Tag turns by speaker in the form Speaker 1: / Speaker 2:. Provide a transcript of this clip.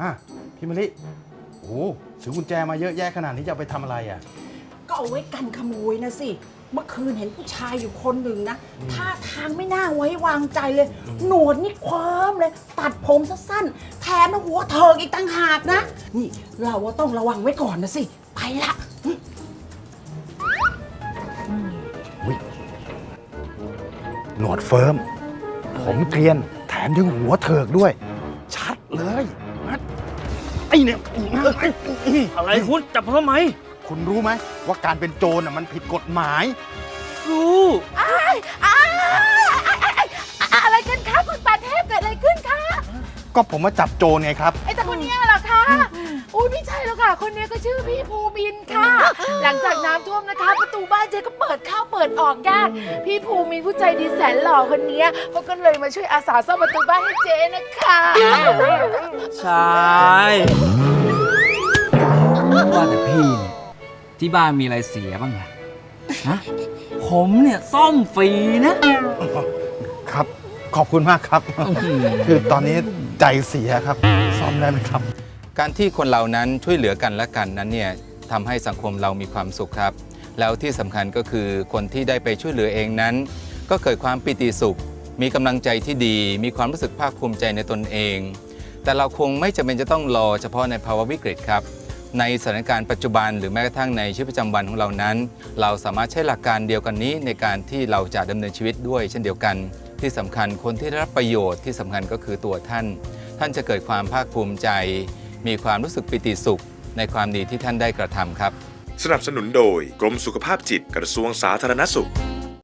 Speaker 1: อะพี่มะลิโอ้ถือกุญแจมาเยอะแยะขนาดนี้จะเอาไปทำอะไรอะ
Speaker 2: ก็เอาไว้กันขโมยนะสิ เมื่อคืนเห็นผู้ชายอยู่คนหนึ่งนะท่าทางไม่น่าไว้วางใจเลย หนวดนี่คว้ามเลย ตัดผมสั้นๆแถมหัวเถิกอีกต่างหากนะ นี่เราว่าต้องระวังไว้ก่อนนะสิ ไปละ
Speaker 1: หนวดเฟิร์ม ผมเกรียนแถมยังหัวเถิกด้วยชัดเลยมัดไอ้เนี่ย
Speaker 3: อะไรคุณจับผมทำไม
Speaker 1: คุณรู้ไหมว่าการเป็นโจรน่ะมันผิดกฎหมาย
Speaker 3: รู้
Speaker 4: อะไร ก็
Speaker 1: ผมมาจับโจรไงครับ
Speaker 4: ไอ้ตาคนเนี้ยเหรอคะอุ้ยไม่ใช่แล้วค่ะ คนเนี้ยก็ชื่อพี่ภูมินทร์ค่ะ หลังจากน้ำท่วมนะคะ ประตูบ้านเจ๊ก็เปิดเข้าเปิดออกยาก พี่ภูมินทร์ผู้ใจดีแสนหล่อคนเนี้ยเขาก็เลยมาช่วยอาสาซ่อมประตูบ้านให้เจ๊นะคะ
Speaker 3: ใช่ว่าแต่พี่เนี่ยที่บ้านมีอะไรเสียบ้างล่ะฮะผมเนี่ยซ่อมฟรีนะ
Speaker 1: ครับ ขอบคุณมากครับ คือตอนนี้ใจเสียครับซ่อมได้ไหมครับ
Speaker 5: การที่คนเรานั้นช่วยเหลือกันและกันนั้นเนี่ยทำให้สังคมเรามีความสุขครับ แล้วที่สำคัญก็คือคนที่ได้ไปช่วยเหลือเองนั้น ก็เกิดความปิติสุข มีกำลังใจที่ดี มีความรู้สึกภาคภูมิใจในตนเอง แต่เราคงไม่จำเป็นจะต้องรอเฉพาะในภาวะวิกฤตครับ ในสถานการณ์ปัจจุบัน หรือแม้กระทั่งในชีวิตประจำวันของเรานั้น เราสามารถใช้หลักการเดียวกันนี้ในการที่เราจะดำเนินชีวิตด้วย เช่นเดียวกัน ที่สำคัญคนที่ได้รับประโยชน์ที่สำคัญก็คือตัวท่าน ท่านจะเกิดความภาคภูมิใจ มีความรู้สึกปิติสุข ในความดีที่ท่านได้กระทำครับ
Speaker 6: สนับสนุนโดยกรมสุขภาพจิตกระทรวงสาธารณสุข